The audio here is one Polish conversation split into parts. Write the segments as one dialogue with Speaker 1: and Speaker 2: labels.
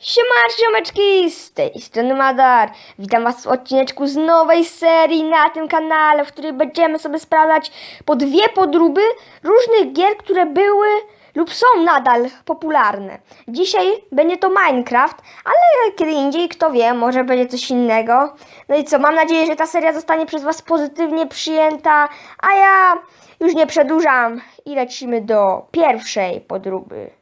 Speaker 1: Siema, ziomeczki, z tej strony Madar. Witam was w odcineczku z nowej serii na tym kanale, w której będziemy sobie sprawdzać po dwie podróby różnych gier, które były lub są nadal popularne. Dzisiaj będzie to Minecraft, ale kiedy indziej, kto wie, może będzie coś innego. No i co, mam nadzieję, że ta seria zostanie przez was pozytywnie przyjęta, a ja już nie przedłużam i lecimy do pierwszej podróby.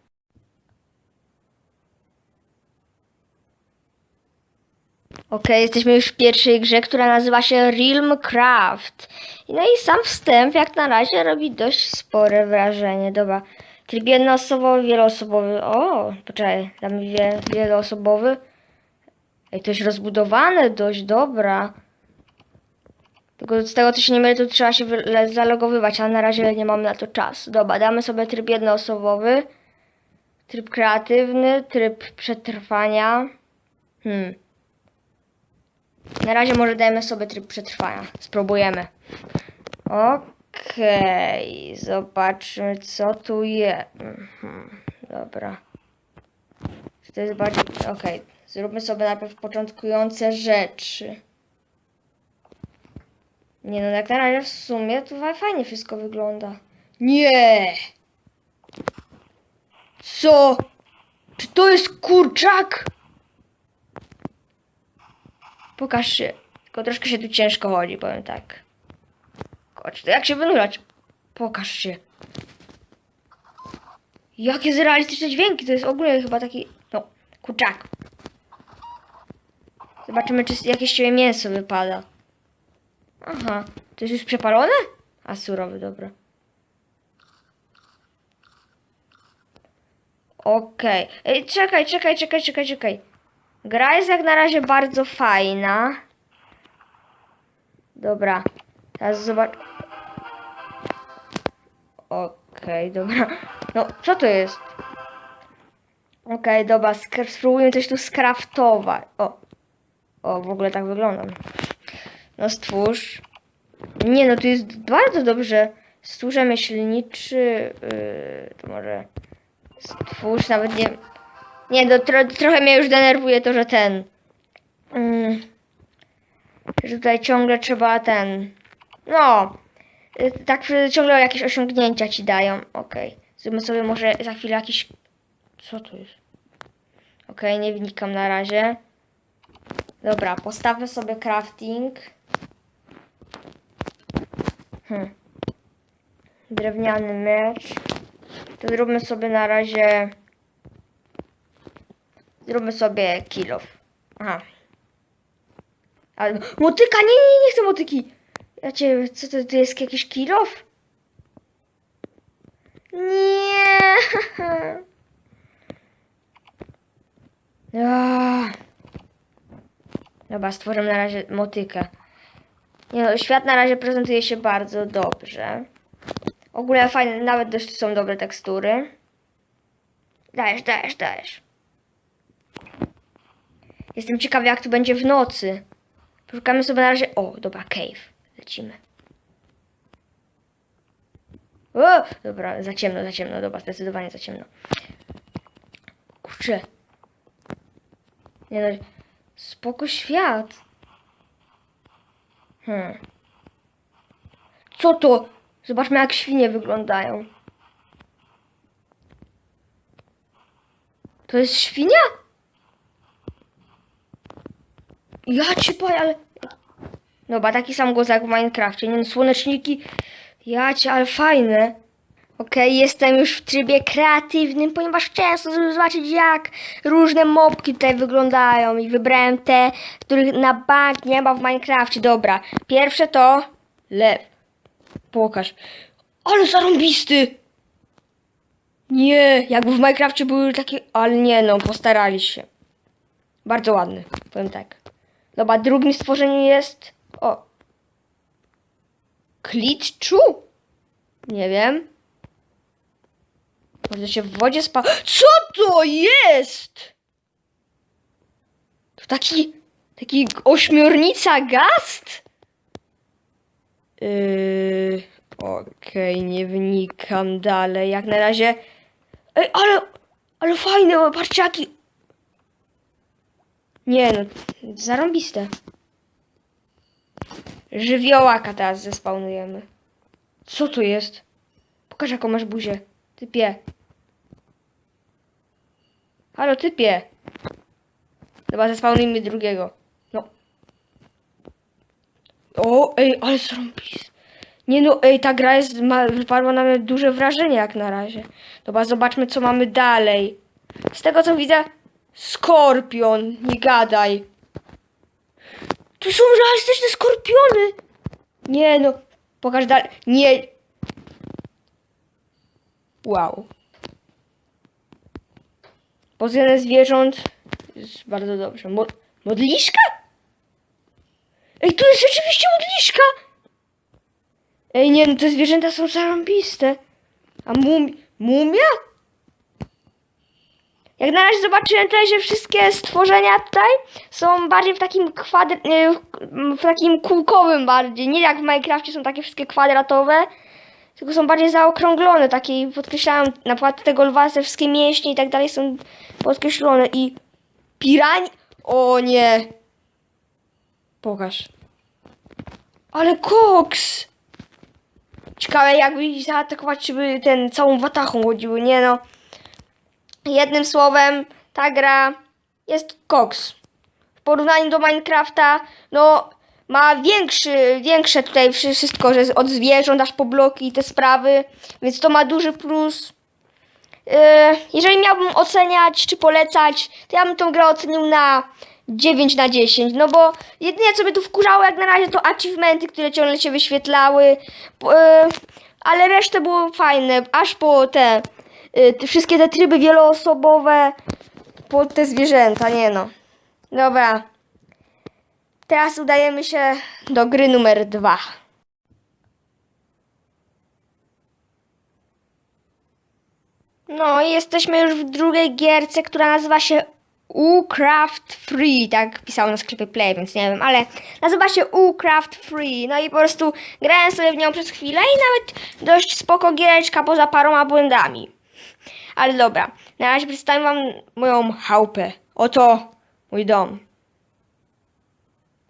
Speaker 1: Okej, jesteśmy już w pierwszej grze, która nazywa się Realmcraft. No i sam wstęp jak na razie robi dość spore wrażenie. Dobra, tryb jednoosobowy, wieloosobowy. O, poczekaj, tam wie, wieloosobowy. Ej, to jest rozbudowane dość, dobra. Tylko z tego co się nie mylę, to trzeba się wy- zalogowywać, ale na razie nie mam na to czas. Dobra, damy sobie tryb jednoosobowy. Tryb kreatywny, tryb przetrwania. Hmm. Na razie może dajmy sobie tryb przetrwania. Spróbujemy. Okej, zobaczmy co tu jest. Mhm, dobra. Czy to jest bardziej... Okej, zróbmy sobie najpierw początkujące rzeczy. Nie no, jak na razie w sumie fa- fajnie wszystko wygląda. Nie! Co? Czy to jest kurczak? Pokaż się. Tylko troszkę się tu ciężko chodzi, powiem tak. Chodź, to jak się wynurzać? Pokaż się. Jakie zrealistyczne dźwięki, to jest ogólnie chyba taki, no, kurczak. Zobaczymy, czy jakieś ciebie mięso wypada. Aha, to jest już przepalone? A, surowy, dobra. Okej. Ej, czekaj, czekaj, czekaj, czekaj, czekaj. Gra jest jak na razie bardzo fajna. Dobra. Teraz zobacz. Okej, dobra. No, co to jest? Okej, dobra. sk- Spróbujmy coś tu skraftować. O. O, w ogóle tak wyglądam. No, stwórz. Nie, no tu jest bardzo dobrze. Stwórz myślniczy. Yy, to może. Stwórz nawet nie. Nie, no tro, trochę mnie już denerwuje to, że ten. Mm, że tutaj ciągle trzeba ten. No. y, Tak ciągle jakieś osiągnięcia ci dają. Okej. Zróbmy sobie może za chwilę jakiś. Co to jest? Okej, nie wnikam na razie. Dobra, postawmy sobie crafting. Hmm. Drewniany miecz. To zróbmy sobie na razie. Zróbmy sobie kilof. Aha. Ale motyka, nie, nie, nie chcę motyki. Ja cię, co to, to jest jakiś kilof? Nie. Ah. Dobra, stworzę na razie motykę. Nie no, świat na razie prezentuje się bardzo dobrze. Ogólnie fajne, nawet dość są dobre tekstury. Dajesz, dajesz, dajesz. Jestem ciekawy, jak tu będzie w nocy. Poszukamy sobie na razie. O, dobra, cave. Lecimy. O, dobra, za ciemno, za ciemno, dobra, zdecydowanie za ciemno. Kurczę. Nie no, spoko świat. Hmm. Co to? Zobaczmy, jak świnie wyglądają. To jest świnia? Ja ci powiem, ale... Dobra, taki sam głos jak w Minecrafcie. Nie no, słoneczniki. Ja cię, ale fajne. Okej, jestem już w trybie kreatywnym, ponieważ chciałem sobie zobaczyć, jak różne mobki tutaj wyglądają. I wybrałem te, których na bank nie ma w Minecrafcie. Dobra, pierwsze to lew. Pokaż. Ale zarąbisty! Nie, jakby w Minecrafcie były takie... Ale nie no, postarali się. Bardzo ładny, powiem tak. Dobra, drugim stworzeniem jest... O. Klitczu? Nie wiem. Może się w wodzie spa... Co to jest? To taki... Taki ośmiornica gast? Yy... Okej, nie wnikam dalej. Jak na razie... Ej, ale... Ale fajne, patrzcie jaki... Nie no, zarąbiste. Żywiołaka teraz zespawnujemy. Co to jest? Pokaż jaką masz buzię. Typie. Halo, typie. Chyba zespawnujmy drugiego. No. O, ej, ale zarąbiste. Nie no, ej, ta gra jest, ma, wypadła na mnie duże wrażenie jak na razie. Dobra, zobaczmy co mamy dalej. Z tego co widzę, skorpion, nie gadaj. Tu są realistyczne skorpiony. Nie no, pokaż dalej. Nie. Wow. Pozycję zwierząt jest bardzo dobrze. Mo modliszka? Ej, tu jest rzeczywiście modliszka. Ej, nie, no te zwierzęta są zarąbiste. A mum mumia? Jak na razie zobaczyłem tutaj, że wszystkie stworzenia tutaj są bardziej w takim kwadr... nie, w takim kółkowym bardziej. Nie jak w Minecrafcie są takie wszystkie kwadratowe, tylko są bardziej zaokrąglone, takie i podkreślają na przykład tego lwa, te wszystkie mięśnie i tak dalej są podkreślone i pirań... O nie! Pokaż. Ale koks! Ciekawe jakby ich zaatakować, czy by ten całą watachą chodziły, nie no. Jednym słowem, ta gra jest koks. W porównaniu do Minecrafta, no ma większy, większe tutaj wszystko, że od zwierząt aż po bloki i te sprawy, więc to ma duży plus. Yy, jeżeli miałbym oceniać czy polecać, to ja bym tą grę ocenił na 9 na 10, no bo jedynie co mnie tu wkurzało jak na razie to achievementy, które ciągle się wyświetlały, yy, ale resztę było fajne, aż po te, te wszystkie te tryby wieloosobowe, po te zwierzęta, nie no. Dobra. Teraz udajemy się do gry numer dwa. No i jesteśmy już w drugiej gierce, która nazywa się Ucraft Free, tak pisało na sklepie Play, więc nie wiem, ale nazywa się Ucraft Free. No i po prostu grałem sobie w nią przez chwilę i nawet dość spoko giereczka poza paroma błędami. Ale dobra, na razie przedstawię wam moją chałupę. Oto mój dom.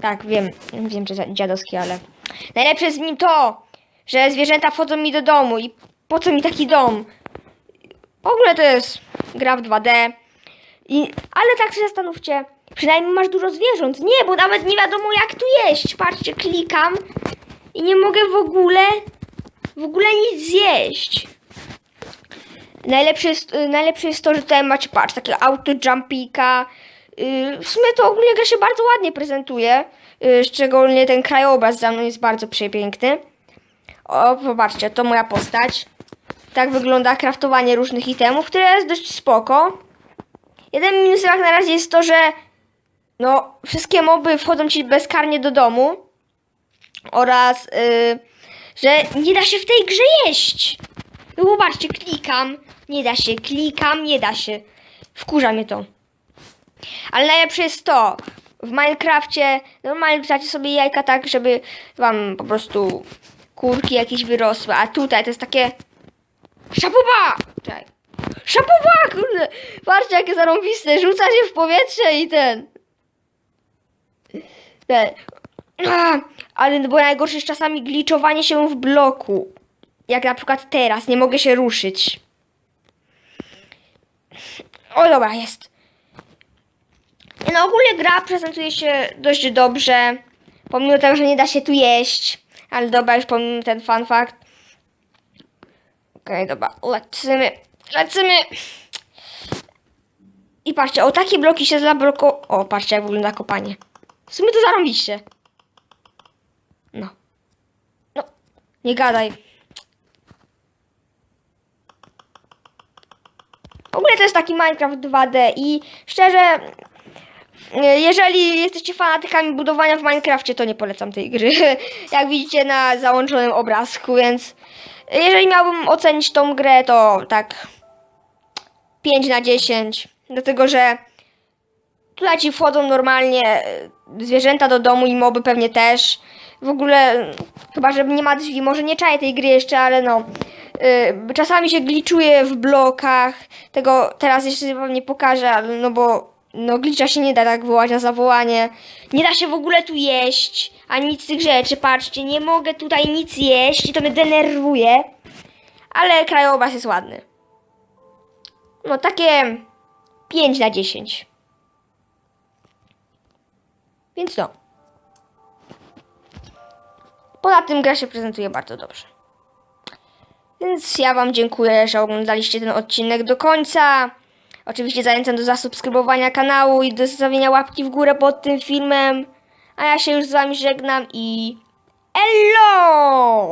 Speaker 1: Tak, wiem, wiem, że dziadowski, ale najlepsze jest w nim to, że zwierzęta wchodzą mi do domu i po co mi taki dom? W ogóle to jest gra w 2D. I, ale tak się zastanówcie, przynajmniej masz dużo zwierząt. Nie, bo nawet nie wiadomo jak tu jeść. Patrzcie, klikam i nie mogę w ogóle, w ogóle nic zjeść. Najlepsze jest, y, najlepsze jest to, że tutaj macie, patrz, takiego auto jumpika. Y, w sumie to ogólnie gra się bardzo ładnie prezentuje. Y, szczególnie ten krajobraz za mną jest bardzo przepiękny. O, popatrzcie, to moja postać. Tak wygląda kraftowanie różnych itemów, które jest dość spoko. Jeden minus jak na razie jest to, że no, wszystkie moby wchodzą ci bezkarnie do domu oraz y, że nie da się w tej grze jeść. No zobaczcie, klikam, nie da się, klikam, nie da się. Wkurza mnie to. Ale najlepsze jest to, w Minecrafcie normalnie wsadzacie sobie jajka tak, żeby wam po prostu kurki jakieś wyrosły, a tutaj to jest takie Szapoba! Czekaj. Szapoba, kurde! Patrzcie, jakie zarąbiste. Rzuca się w powietrze i ten... ten. Ale bo najgorsze jest czasami gliczowanie się w bloku. Jak na przykład teraz, nie mogę się ruszyć. O, dobra, jest. No ogólnie gra prezentuje się dość dobrze. Pomimo tego, że nie da się tu jeść. Ale dobra, już pomimo ten fun fact. Okej, dobra, lecimy, lecimy. I patrzcie, o takie bloki się zabloko... O, patrzcie jak wygląda kopanie. W sumie to zarąbiście. No. No, nie gadaj. W ogóle to jest taki Minecraft 2D i szczerze, e, jeżeli jesteście fanatykami budowania w Minecrafcie, to nie polecam tej gry. Jak widzicie na załączonym obrazku, więc jeżeli miałbym ocenić tą grę, to tak 5 na 10. Dlatego, że tutaj ci wchodzą normalnie e, zwierzęta do domu i moby pewnie też. W ogóle, chyba że nie ma drzwi, może nie czaję tej gry jeszcze, ale no. y, czasami się gliczuje w blokach. Tego teraz jeszcze wam nie pokażę, no bo no glicza się nie da tak wołać na zawołanie. Nie da się w ogóle tu jeść, ani nic z tych rzeczy. Patrzcie, nie mogę tutaj nic jeść i to mnie denerwuje. Ale krajobraz jest ładny. No takie 5 na 10. Więc no. Poza tym gra się prezentuje bardzo dobrze. Więc ja Wam dziękuję, że oglądaliście ten odcinek do końca. Oczywiście zachęcam do zasubskrybowania kanału i do zostawienia łapki w górę pod tym filmem. A ja się już z Wami żegnam i... Elo!